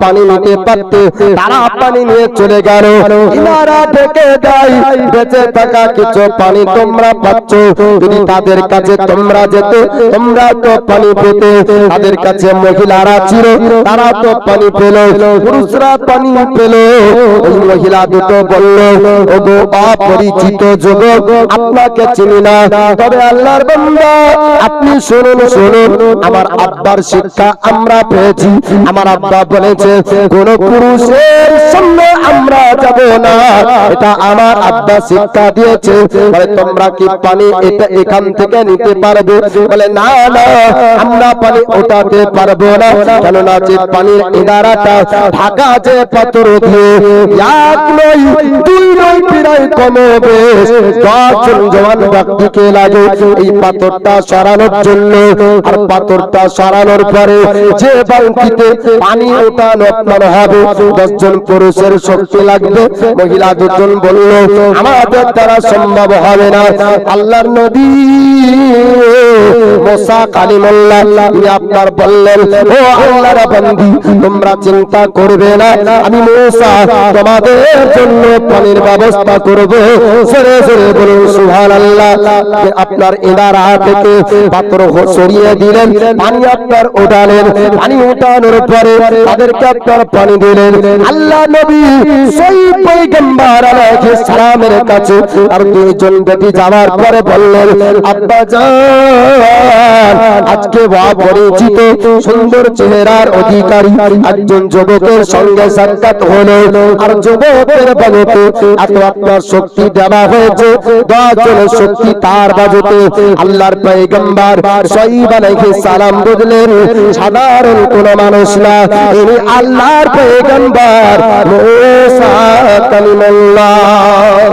পানি নিতে পারতে, তারা পানি নিয়ে চলে গেল। ইনারা ডেকে দেয়, বেঁচে থাকা কিছু পানি তোমরা পাচ্ছ। যদি তাদের কাছে তোমরা যেতে, তোমরা তো পানি পেতে। তাদের কাছে মহিলারা ছিল, তারা তো পানি পেল, পুরুষরা পানি পেল। ওই মহিলা দুটো বলল, ওগো অপরিচিত যুবক, আপনাকে চিনি না। তবে আল্লাহর বান্দা, আপনি শুনুন শুনুন। আমার আব্বার শিক্ষা আমরা পেয়েছি। আমার আব্বা বলেছে কোন পুরুষের সঙ্গে আমরা যাব না। এটা আমার আব্বা শিক্ষা দিয়েছে। তোমরা কি পানি এটা এখান থেকে নিতে পারবে? বলে, না না, আমরা পানি ওঠাতে পারব না। কেননা যে পানির ইদারাটা ঢাকা যে পাথর এক পাথরটা সরানোর জন্য। আর পাথরটা সরানোর পরে যে বালতিতে পানি ওঠানো আপনার হবে দশজন পুরুষের শক্তি লাগবে। মহিলা দুজন বলল আমাদের দ্বারা সম্ভব হবে না। আল্লাহর মোসা কালিমুল্লাহ আপনার বললেন ও আল্লাহর বান্দি তোমরা চিন্তা করবে না। আমি মোসা তোমাদের জন্য পানির ব্যবস্থা করব। সরে সরে বলুন সুবহানাল্লাহ। আপনার ইনারা থেকে পাত্র সরিয়ে দিলেন। পানি আপনার ওঠালেন পানি ওঠানোর পরে পানি দিলেন। আল্লাহ নবী সেই আলাইহিস সালামের কাছে আর যাওয়ার পরে বললেন, আব্বা জান, আজকে পরিচিত সুন্দর চেহারার অধিকারী একজন যুবকের সঙ্গে সাক্ষাৎ হলো। আর যুবকের বাজতে এত আপনার শক্তি দেওয়া হয়েছে শক্তি তার বাজতে আল্লাহর পয়গম্বর সহিব আলাইহিস সালাম বুঝলেন, সাধারণ কোন মানুষ না ইনি আল্লাহর পয়গম্বর মুসা কালিমুল্লাহ।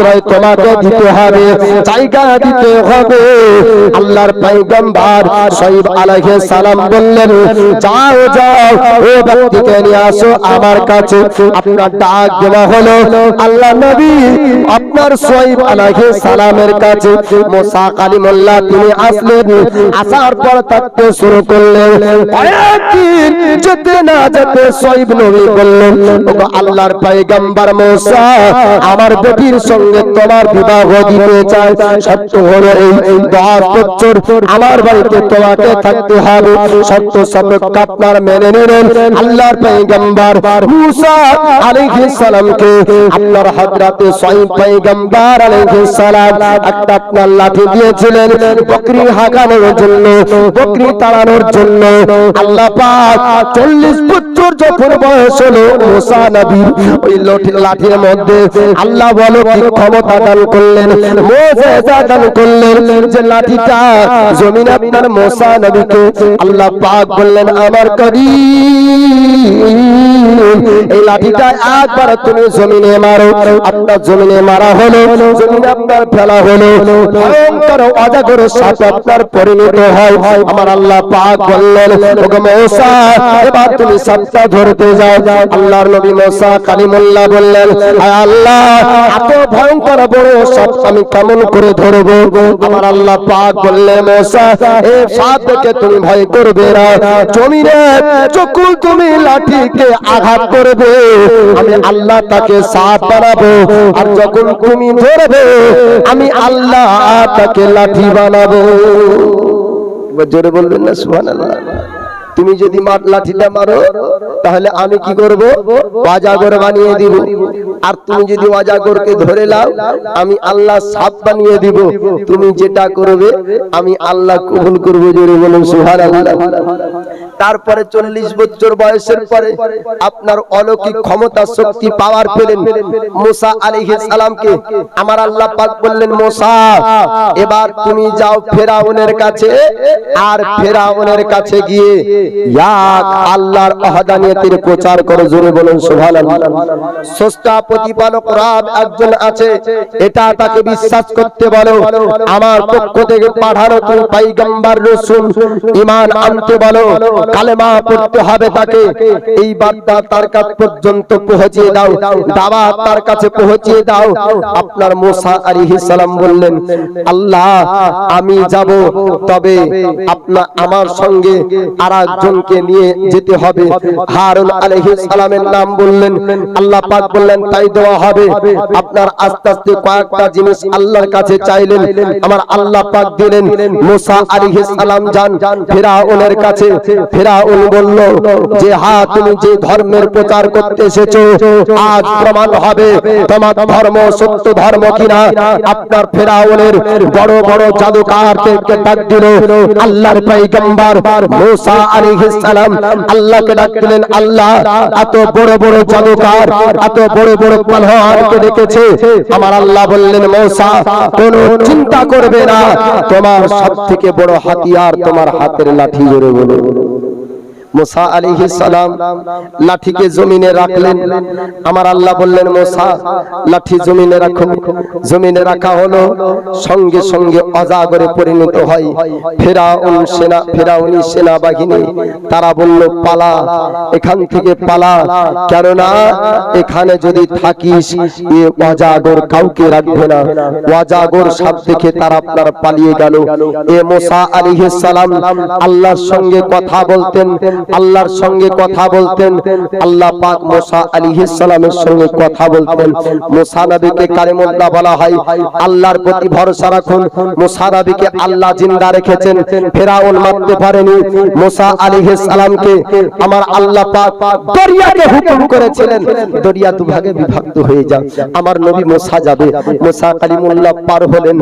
আশ্রয় তোমাকে দিতে হবে জায়গা দিতে হবে। আল্লাহর পয়গম্বর সাইব আলাইহিস সালাম বললেন যাও যাও ও ব্যক্তিকে নিয়ে আসো আমার কাছে আপনার ডাক দেওয়া হলো। আল্লাহ নবী আপনার সাইব আলাইহিস সালামের কাছে মুসা কালিমুল্লাহ তিনি আসলেন আসার পর থাকতে শুরু করলেন। কয়েকদিন যেতে না যেতে সাইব নবী বললেন ওগো আল্লাহর পয়গম্বর মুসা আমার বেটির সঙ্গে তোমার বিবাহ দিতে চাই, সত্য হলো এই দশ বছর আমার বাড়িতে তোমাকে থাকতে হবে। সত্য সাপেক্ষ আপনার মেনে নিলেন আল্লাহর পয়গম্বর মুসা আলাইহিস সালামকে হযরতে সাইদ পয়গম্বর আলাইহিস সালাম একটা আপনার লাঠি দিয়েছিলেন বকরি হাগানোর জন্য, বকরি তাড়ানোর জন্য। আল্লাহ পাক 40 বছর যখন বয়স হলো, মুসা নবী ওই লাঠি লাঠির মধ্যে আল্লাহ বলো ক্ষমতা দান করলেন দান করলেন, যে লাঠিটা জমিন আপনার মুসা নবীকে আল্লাহ পাক বললেন, আমার এই লাঠিটা একবার তুমি জমিনে মারো আপনার জমিনে মারা হলো, জমিনে আপনার ফেলা হলো, ভয়ঙ্কর অজাগর সাথে আপনার পরিণত হয়, আমার আল্লাহ পাক বললেন, ওগো এবার তুমি সাতটা ধরতে যাও। আল্লাহর নবী মুসা কালিমুল্লাহ বললেন আল্লাহ, এত ভয়ঙ্কর বড় সাপ আমি কেমন করে ধরবো? আমার আল্লাহ পাক বললেন, মুসা দেখে তুমি ভয় করবে না। জমিনে যখন তুমি লাঠিকে আঘাত করবে। আমি আল্লাহ তাকে সাপ বানাবো। আর যখন তুমি ধরবে, আমি আল্লাহ তাকে লাঠি বানাবো। জোরে বলবেন না, সুবহানাল্লাহ। তুমি যদি লাঠিটা মারো, তাহলে আমি কি করব? অজাগর বানিয়ে দিব। আর তুমি যদি অজাগরকে ধরে লাও, আমি আল্লাহ সাপ বানিয়ে দিব। তুমি যেটা করবে, আমি আল্লাহ কবুল করব জোরে বলুন, সুবহানাল্লাহ। তারপরে চল্লিশ বছর বয়সের পরে আপনার অলৌকিক ক্ষমতা শক্তি পাওয়ার পেলেন মুসা আলাইহিস সালামকে। আমার আল্লাহ পাক বললেন, মুসা, এবার তুমি যাও ফেরাউনের কাছে, আর ফেরাউনের কাছে গিয়ে এক আল্লাহর ওয়াহদানিয়তের প্রচার করো জোরে বলুন সুবহানাল্লাহ। স্রষ্টা প্রতিপালক রব একজন আছে এটা তাকে বিশ্বাস করতে বলো আমার পক্ষ থেকে পাঠানো তুমি পয়গম্বর রাসূল ঈমান আনতে বলো কালেমা পড়তে হবে তাকে এই বার্তা তার কাছ পর্যন্ত পৌঁছে দাও দাওয়াত তার কাছে পৌঁছে দাও। আপনার মুসা আলাইহিস সালাম বললেন আল্লাহ আমি যাব তবে আপনার আমার সঙ্গে আরেকজনকে নিয়ে যেতে হবে। হারুন আলাইহিস সালামের নাম বললেন, আল্লাহ পাক বললেন, তাই দেওয়া হবে। আপনার আস্তে আস্তে কয়েকটা জিনিস আল্লাহর কাছে চাইলেন, আমার আল্লাহ পাক দিলেন। মুসা আলাইহিস সালাম যান, ফিরাউনের কাছে। ফিরাউন বলল, যে হ্যাঁ তুমি যে ধর্মের প্রচার করতে এসেছ, আজ প্রমাণ হবে, তোমার ধর্ম সত্য ধর্ম কিনা? আপনার ফেরাউনের বড় বড় জাদুকারকে ডাক দিল? আল্লাহর পয়গম্বর মুসা আলাইহিস সালাম, আল্লাহকে ডাকলেন, আল্লাহ, এত বড় বড় জাদুকার এত বড় বড় আমার আল্লাহ বললেন, মুসা, কোনো চিন্তা করবে না। তোমার সবথেকে বড় হাতিয়ার তোমার হাতের লাঠি জোরে বলো। মুসা আলাইহিস সালাম লাঠিকে জমিনে রাখলেন। আমার আল্লাহ বললেন, মোসা, লাঠি জমিনে রাখো জমিনে রাখা হলো সঙ্গে সঙ্গে অজাগরে পরিণত হয়। ফেরাউন সেনা, ফেরাউনি সেনাবাহিনী, তারা বলল, পালা, এখান থেকে পালা। কেননা এখানে যদি থাকিস, এ অজাগর কাউকে রাখবে না। অজাগর সাপ দেখে তারা আপনার পালিয়ে গেল। এ মোসা আলাইহিস সালাম আল্লাহর সঙ্গে কথা বলতেন। আল্লাহর সঙ্গে কথা বলতেন আল্লাহ পাক মুসা আলাইহিস সালামের সঙ্গে কথা বলতেন মুসা নবীকে কালিমুল্লাহ বলা হয় আল্লাহর প্রতি ভরসা রাখুন মুসা নবীকে আল্লাহ জিন্দা রেখেছেন ফেরাউন মারতে পারেনি মুসা আলাইহিস সালামকে আমার আল্লাহ পাক দরিয়াকে হুকুম করেছিলেন দরিয়া দুভাগে বিভক্ত হয়ে যাও আমার নবী মুসা যাবে মুসা কালিমুল্লাহ পার হলেন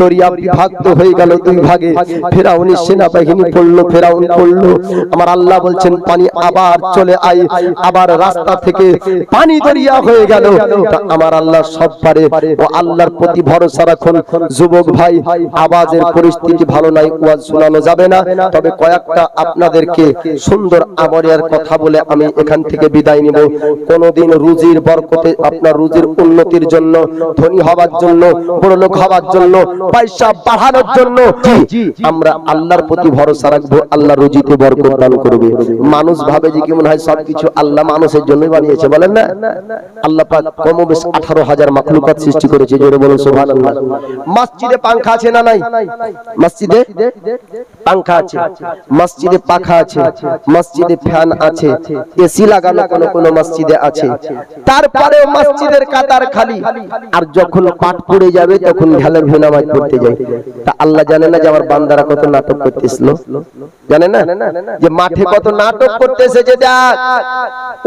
দরিয়া বিভক্ত হয়ে গেল দুই ভাগে। ফেরাউনি সেনাবাহিনী পড়ল ফেরাউন পড়ল আমার আল্লাহ বলছেন, পানি আবার চলে আই আবার রাস্তা থেকে পানি দরিয়া হয়ে গেল। আমার আল্লাহ সব পারে। ও আল্লাহর প্রতি ভরসা রাখুন। যুবক ভাই, আওয়াজের পরিস্থিতি ভালো নাই ওয়াজ শোনানো যাবে না। তবে কয়েকটা আপনাদেরকে সুন্দর আমরিয়ার কথা বলে আমি এখান থেকে বিদায় নিব। কোনদিন রুজির বরকতে আপনার রুজির উন্নতির জন্য, ধনী হওয়ার জন্য, বড় লোক হওয়ার জন্য, পয়সা বাড়ানোর জন্য আমরা আল্লাহর প্রতি ভরসা রাখব। আল্লাহ রুজিতে বরকত দান করবে। মানুষ ভাবে যে কি মনে হয় সবকিছু আল্লাহ মানুষের জন্যই বানিয়েছে, বলেন না? আল্লাহ পাক কম বেশ আঠারো হাজার মাখলুকাত সৃষ্টি করেছে, জোরে বলুন, সুবহানাল্লাহ। মসজিদে পাংখা আছে না নাই? মসজিদে? পাংখা আছে। মসজিদে পাখা আছে। মসজিদে ফ্যান আছে। এসি লাগানো কোন কোন মসজিদে আছে। তারপরে মসজিদের কাতার খালি। আর যখন পাট পড়ে যাবে, তখন ঢালের ভে নামাজ পড়তে যায়। তা আল্লাহ জানে না যে আমার বান্দারা কত নাটক করতেছিল। জানে না? যে মাঠে কত নাটক করতে এসেছে দেখ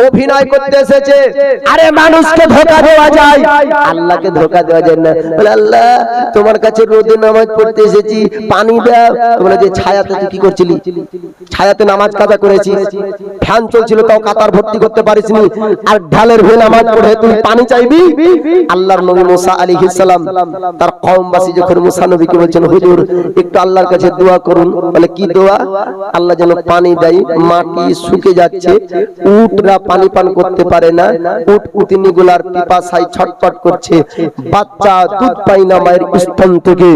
অভিনয় করতে এসেছে আরে মানুষকে ধোকা দেওয়া যায়। আল্লাহকে ধোকা দেওয়া যায় না। বলে, আল্লাহ, তোমার কাছে রোদে নামাজ পড়তে এসেছি, পানি দাও। বলে, যে ছায়াতে তুই কি করছিলি? ছায়াতে নামাজ কাজা করেছি ফ্যান চলছিল, তাও কাতার ভর্তি করতে পারিসনি। আর ঢালের ভে নামাজ পড়ে তুই পানি চাইবি? আল্লাহর নবী মুসা আলাইহিস সালাম, তার কওমবাসী যখন মুসা নবীকে বলছেন, হুজুর, একটু আল্লাহর কাছে দোয়া করুন। বলে, কি দোয়া? আল্লাহ যেন পানি দেয় মাটি শুকে যাচ্ছে? উটরা পানি পান করতে পারে না। উট উটনি গুলার পিপাসায় ছটফট করছে। বাচ্চা দুধ পায় না মায়ের স্তন থেকে।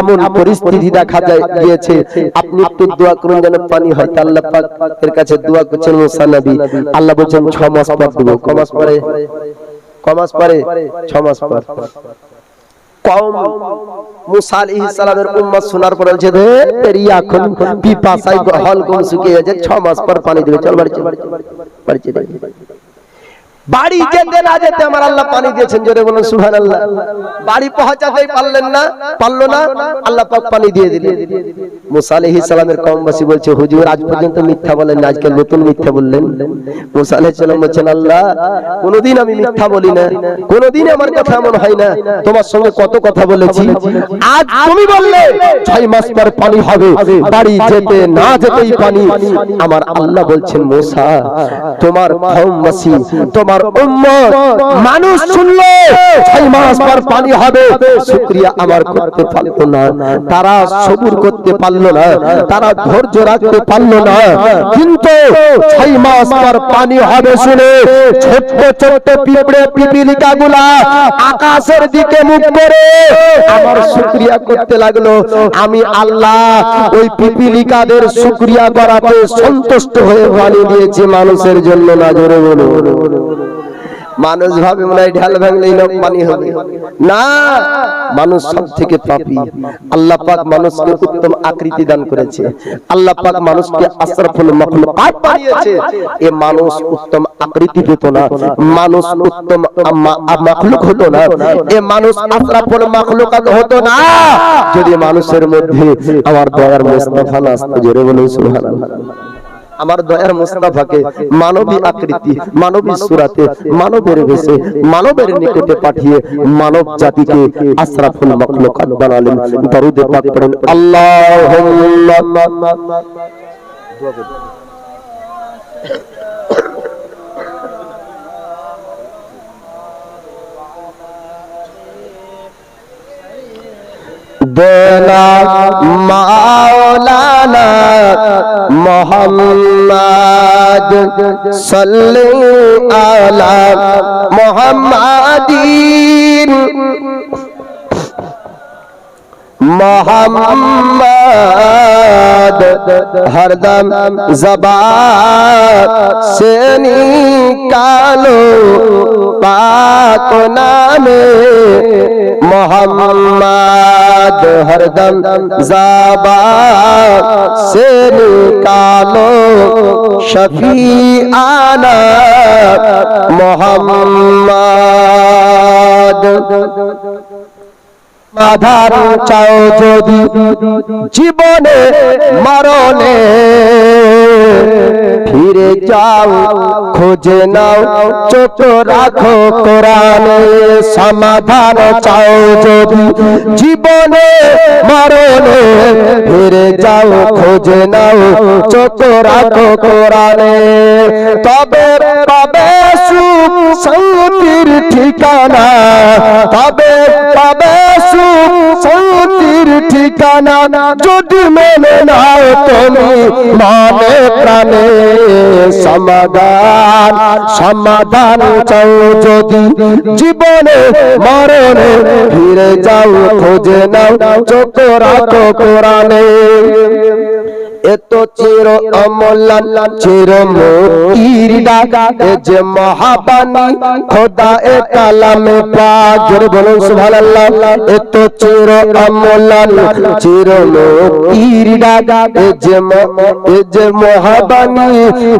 এমন পরিস্থিতি দেখা যায় গিয়েছে। আপনি একটু দোয়া করুন যেন পানি হয়। আল্লাহ পাক এর কাছে দোয়া করছেন মুসা নবী। আল্লাহ বলছেন, ছ মাস পর দেবো ক মাস পরে? ক মাস পরে? ছ মাস পর। কওম মুসা আলাইহিস সালামের উম্মত শোনার পর বলছে, রে, তেরি এখন পিপাসায় হল কোন শুকিয়ে গেছে 6 মাস পর পানি দিবে, চল বাড়ি বাড়ি বাড়ি যেতে না যেতে আমার আল্লাহ পানি দিয়েছেন জোরে বলুন সুবহানাল্লাহ। বাড়ি পৌঁছাতেই পারলেন না পারল না আল্লাহ পাক পানি দিয়ে দিলেন। মুসা আলাইহিস সালামের কমবাসী বলছে হুজুর আজ পর্যন্ত মিথ্যা বলেন না আজকে নতুন মিথ্যা বললেন। মুসা আলাইহিস সালাম বলছেন আল্লাহ কোনোদিন আমি মিথ্যা বলি না কোনোদিন আমার কথা এমন হয় না। তোমার সঙ্গে কত কথা বলেছি। আজ তুমি বললে ছয় মাস পর পানি হবে বাড়ি যেতে না যেতেই পানি। আমার আল্লাহ বলছেন মুসা তোমার কমবাসী তোমার মানুষ ছয় মাস পর পানি হবে। আমার করতে পারল না। তারা সবুর করতে পারল না। তারা ধৈর্য রাখতে পারল না। কিন্তু ছয় মাস পর পানি হবে শুনে ছোট্ট ছোট্ট পিঁপড়ে পিপিলিকা গুলা আকাশের দিকে মুখ করে আমার শুকরিয়া করতে লাগল। আমি আল্লাহ ওই পিপিলিকাদের শুকরিয়া করাতে সন্তুষ্ট হয়ে পানি দিয়েছি মানুষের জন্য। না জোরে মানুষ ভাবে মনে হয় ঢাল ভাঙলেই লোক পানি হবে। না, মানুষ সব থেকে পাপি। আল্লাহ পাক মানুষকে উত্তম আকৃতি দান করেছে। আল্লাহ পাক মানুষকে আশরাফুল মাখলুকাত বানিয়েছে। এ মানুষ উত্তম আকৃতি পেত না। মানুষ উত্তম মাখলুক হতো না। এ মানুষ আশরাফুল মাখলুকাত হতো না। যদি মানুষের মধ্যে আমার দয়ার মুস্তাফা আসতো জোরে বলুন, সুবহানাল্লাহ। আমার দয়ার মুস্তাফাকে মানবী আকৃতি, মানবী সুরাতে, মানবের বেশে, মানবের নিকটে পাঠিয়ে মানব জাতিকে আশরাফুল মাখলুকাত বানালেন। দরুদে পাক পড়েন, আল্লাহুম্মা দেনা মাওলানা মোহাম্মদ সাল্লি আলা মোহাম্মদিন মোহাম্মদ হরদম জবান সে নিকালো পাক নামে মোহাম্মদ হরদম জবান সে নিকালো শফি আনা মোহাম্মদ আধার চাও যদি জীবনে মরণে ফিরে যাও, খোঁজে নাও, চোখ রাখো কোরআনে। সমাধান চাও যদি জীবনে মরণে ফিরে যাও, খোঁজে নাও, চোখ রাখো কোরআনে। তবে পাবে সুখ, শান্তির ঠিকানা। যদি মেনে নাও তুমি মানে প্রাণে সমাধান সমাধান চাও যদি। জীবনে মরণে ফিরে যাও, খোঁজে নাও, চোখ রাখো কোরআনে। এত চির অমলান চির মুক্তির যে মহাবানী খোদা এ কালামে পাক। জোরে বলুন, সুবহানাল্লাহ। এত চির অমলান চির মুক্তির যে যে মহাবানী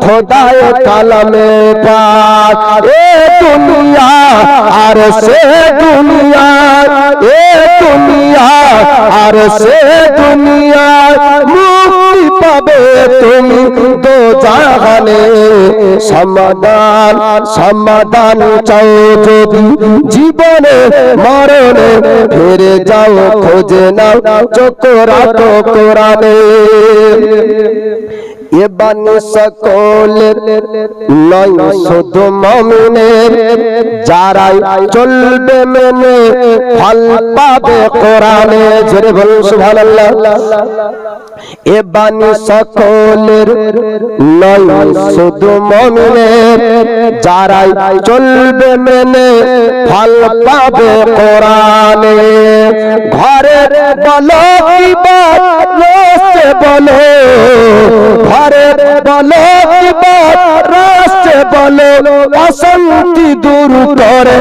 খোদা এ কালামে পাক। এ দুনিয়া, আর সে দুনিয়া। এ দুনিয়া, আর সে দুনিয়া। পাবে তুমি তো জাহানে। সমাধান সমাধান চাও যদি জীবনে, মরণে ফিরে যাও, খোঁজে নাও, চোখ রাখো কোরআনে। এ বাণী সকলের নয়, শুধু মমিনের। যারাই চলবে মেনে, ফল পাবে কোরআনে। জোরে বলুন, সুবহানাল্লাহ। এ বাণী সকলের নয়, শুধু মমিনের। যারাই চলবে মেনে, ফল পাবে কোরআনে। ঘরের বলো কি বাত রোস্তে ঘরের বলো রাষ্ট্রে বলো অশান্তি দূর করে।